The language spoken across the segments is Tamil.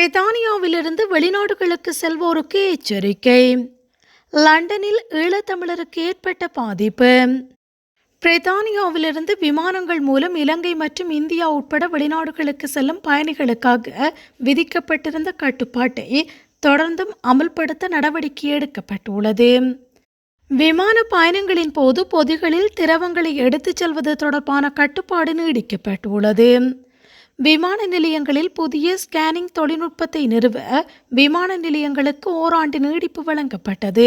பிரித்தானியாவிலிருந்து வெளிநாடுகளுக்கு செல்வோருக்கு எச்சரிக்கை. லண்டனில் ஈழத்தமிழருக்கு ஏற்பட்ட பாதிப்பு. பிரித்தானியாவிலிருந்து விமானங்கள் மூலம் இலங்கை மற்றும் இந்தியா உட்பட வெளிநாடுகளுக்கு செல்லும் பயணிகளுக்காக விதிக்கப்பட்டிருந்த கட்டுப்பாட்டை தொடர்ந்தும் அமல்படுத்த நடவடிக்கை எடுக்கப்பட்டுள்ளது. விமான பயணங்களின் போது பொதிகளில் திரவங்களை எடுத்துச் செல்வது தொடர்பான கட்டுப்பாடு நீடிக்கப்பட்டுள்ளது. விமான நிலையங்களில் புதிய ஸ்கேனிங் தொழில்நுட்பத்தை நிறுவ விமான நிலையங்களுக்கு ஓராண்டு நீடிப்பு வழங்கப்பட்டது.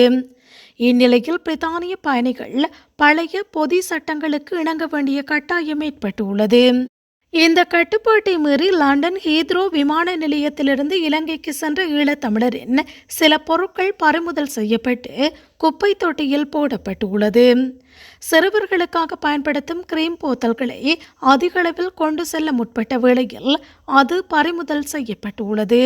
இந்நிலையில் பிரித்தானிய பயணிகள் பழைய பொதி சட்டங்களுக்கு இணங்க வேண்டிய கட்டாயம் ஏற்பட்டுள்ளது. இந்த கட்டுப்பாட்டை மீறி லண்டன் ஹீத்ரோ விமான நிலையத்திலிருந்து இலங்கைக்கு சென்ற ஈழத்தமிழரின் சில பொருட்கள் பறிமுதல் செய்யப்பட்டு குப்பை தொட்டியில் போடப்பட்டுள்ளது. சிறுவர்களுக்காக பயன்படுத்தும் கிரீம் போத்தல்களை அதிக அளவில் கொண்டு செல்ல முற்பட்ட வேளையில் அது பறிமுதல் செய்யப்பட்டுள்ளது.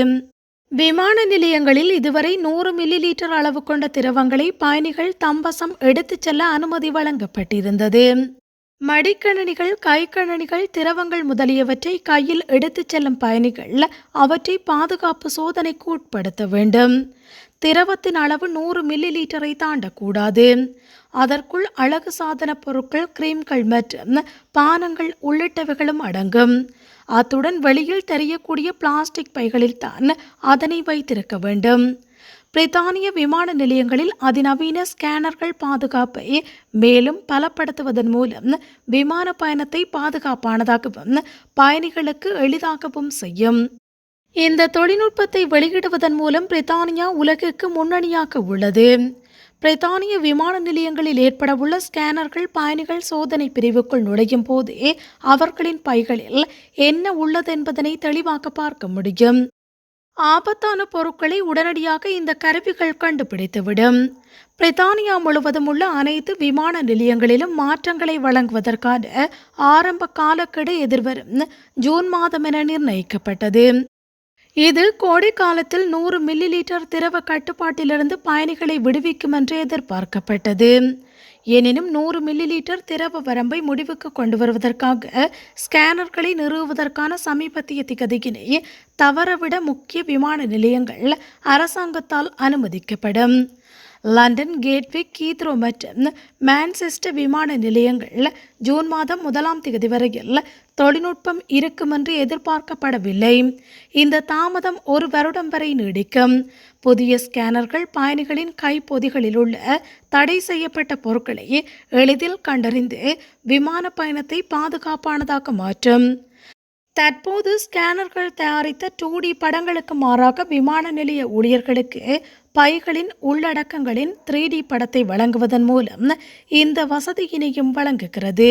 விமான நிலையங்களில் இதுவரை நூறு மில்லி லீட்டர் அளவு கொண்ட திரவங்களை பயணிகள் தம்பசம் எடுத்துச் செல்ல அனுமதி வழங்கப்பட்டிருந்தது. மடிக்கணினிகள் கைக்கணனிகள் திரவங்கள் முதலியவற்றை கையில் எடுத்துச் செல்லும் பயணிகள் அவற்றை பாதுகாப்பு சோதனைக்கு உட்படுத்த வேண்டும். திரவத்தின் அளவு நூறு மில்லி லீட்டரை தாண்டக்கூடாது. அதற்குள் அழகு சாதன பொருட்கள் கிரீம்கள் மற்றும் பானங்கள் உள்ளிட்டவைகளும் அடங்கும். அத்துடன் வெளியில் தெரியக்கூடிய பிளாஸ்டிக் பைகளில் தான் அதனை வைத்திருக்க வேண்டும். பிரித்தானிய விமான நிலையங்களில் அதிநவீன ஸ்கேனர்கள் பாதுகாப்பை மேலும் பலப்படுத்துவதன் மூலம் விமான பயணத்தை பாதுகாப்பானதாகவும் பயணிகளுக்கு எளிதாகவும் செய்யும். இந்த தொழில்நுட்பத்தை வெளியிடுவதன் மூலம் பிரித்தானியா உலகிற்கு முன்னணியாக உள்ளது. பிரித்தானிய விமான நிலையங்களில் ஏற்படவுள்ள ஸ்கேனர்கள் பயணிகள் சோதனை பிரிவுக்குள் நுழையும் போதே அவர்களின் பைகளில் என்ன உள்ளது என்பதனை தெளிவாக பார்க்க முடியும். ஆபத்தான பொருட்களை உடனடியாக இந்த கருவிகள் கண்டுபிடித்துவிடும். பிரித்தானியா முழுவதும் உள்ள அனைத்து விமான நிலையங்களிலும் மாற்றங்களை வழங்குவதற்கான ஆரம்ப காலக்கெடு எதிர்வரும் ஜூன் மாதம் என நிர்ணயிக்கப்பட்டது. இது கோடை காலத்தில் நூறு மில்லி லிட்டர் திரவ கட்டுப்பாட்டிலிருந்து பயணிகளை விடுவிக்கும் என்று எதிர்பார்க்கப்பட்டது. எனினும் நூறு மில்லி லிட்டர் திரவ வரம்பை முடிவுக்கு கொண்டு வருவதற்காக ஸ்கேனர்களை நிறுவுவதற்கான சமீபத்திய திகதியினை தவறவிட முக்கிய விமான நிலையங்கள் அரசாங்கத்தால் அனுமதிக்கப்படும். லண்டன் கேட்வே கீத்ரோ மற்றும் மான்செஸ்டர் விமான நிலையங்கள் ஜூன் மாதம் முதலாம் தேதி வரையில் தொழில்நுட்பம் இருக்கும் என்று எதிர்பார்க்கப்படவில்லை இந்த தாமதம் ஒரு வருடம் வரை நீடிக்கும் புதிய ஸ்கேனர்கள் பயணிகளின் கைப்பொதிகளில் உள்ள தடை செய்யப்பட்ட பொருட்களை எளிதில் கண்டறிந்து விமான பயணத்தை பாதுகாப்பானதாக மாற்றும் தற்போது ஸ்கேனர்கள் தயாரித்த டூ டி படங்களுக்கு மாறாக விமான நிலைய ஊழியர்களுக்கு பைகளின் உள்ளடக்கங்களின் த்ரீ டி படத்தை வழங்குவதன் மூலம் இந்த வசதியினையும் வழங்குகிறது.